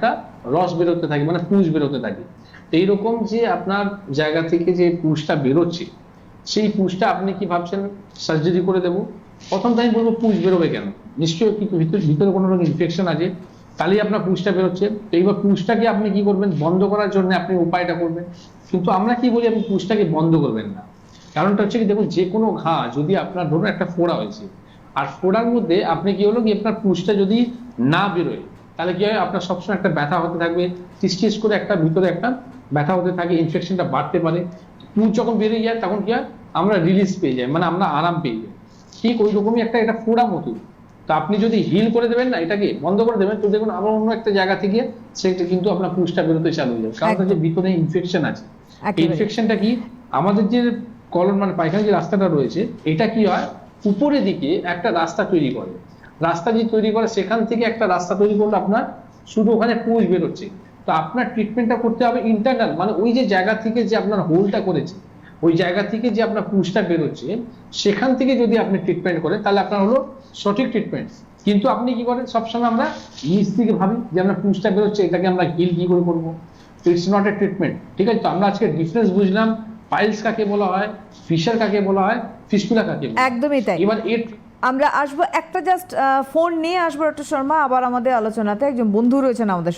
একটা রস বেরোতে থাকে মানে পুষ বেরোতে থাকে। তো এইরকম যে আপনার জায়গা থেকে যে পুষটা বেরোচ্ছে, সেই পুষটা আপনি কি ভাবছেন সার্জারি করে দেবো? প্রথম আমি বলব পুষ বেরোবে কেন? নিশ্চয়ই কি ভিতরে ভিতরে কোনো রকম ইনফেকশন আছে, তাহলেই আপনার পুষটা বেরোচ্ছে। তো এইবার পুষটাকে আপনি কি করবেন, বন্ধ করার জন্য আপনি উপায়টা করবেন। কিন্তু আমরা কি বলি, আপনি পুষটাকে বন্ধ করবেন না। কারণটা হচ্ছে কি, দেখুন, যে কোনো ঘা যদি আপনার ধরুন একটা ফোড়া হয়েছে, আর ফোড়ার মধ্যে আপনি কি হলো, কি আপনার পুষটা যদি না বেরোয় তাহলে কি হয়? আপনার সবসময় একটা ব্যথা হতে থাকবে টিস টিস করে একটা ভিতরে একটা ব্যথা হতে থাকে ইনফেকশনটা বাড়তে পারে। পুষ যখন বেরিয়ে যায় তখন কি হয়? আমরা রিলিজ পেয়ে যাই মানে আমরা আরাম পেয়ে যাই। ঠিক ওই রকমই একটা এটা ফোড়া মতো। তো আপনি যদি হিল করে দেবেন না এটাকে বন্ধ করে দেবেন তো দেখুন আবার অন্য একটা জায়গা থেকে সেটা কিন্তু আপনার পুষটা বেরোতে চালু হয়ে যাবে। কারণ হচ্ছে ভিতরে ইনফেকশন আছে। ইনফেকশনটা কি? আমাদের যে কলন মানে পায়খানা যে রাস্তাটা রয়েছে এটা কি হয়? উপরের দিকে একটা রাস্তা তৈরি করে। রাস্তা যে তৈরি করে সেখান থেকে একটা রাস্তা তৈরি করলে আপনার শুধু ওখানে পুষ বেরোচ্ছে। তো আপনার ট্রিটমেন্টটা করতে হবে ইন্টারনাল মানে ওই যে জায়গা থেকে যে আপনার হোলটা করেছে ওই জায়গা থেকে যে আপনার পুষটা বেরোচ্ছে সেখান থেকে যদি আপনি ট্রিটমেন্ট করেন তাহলে আপনার হলো সঠিক ট্রিটমেন্ট কিন্তু আপনি কি করেন সবসময় আমরা নিচ থেকে ভাবি যে আমরা পুষটা বেরোচ্ছে এটাকে আমরা হিল কি করে করব? ইটস নট এ ট্রিটমেন্ট ঠিক আছে? তো আমরা আজকে ডিফারেন্স বুঝলাম পাইলস কাকে বলা হয় ফিশার কাকে বলা হয় ফিস্টুলা কাকে বলা হয়। একদমই তাই। এবার এর আমরা আসব, একটা জাস্ট ফোন নিয়ে আসব ডক্টর শর্মা, আবার আমাদের আলোচনাতে একজন বন্ধু রয়েছেন আমাদের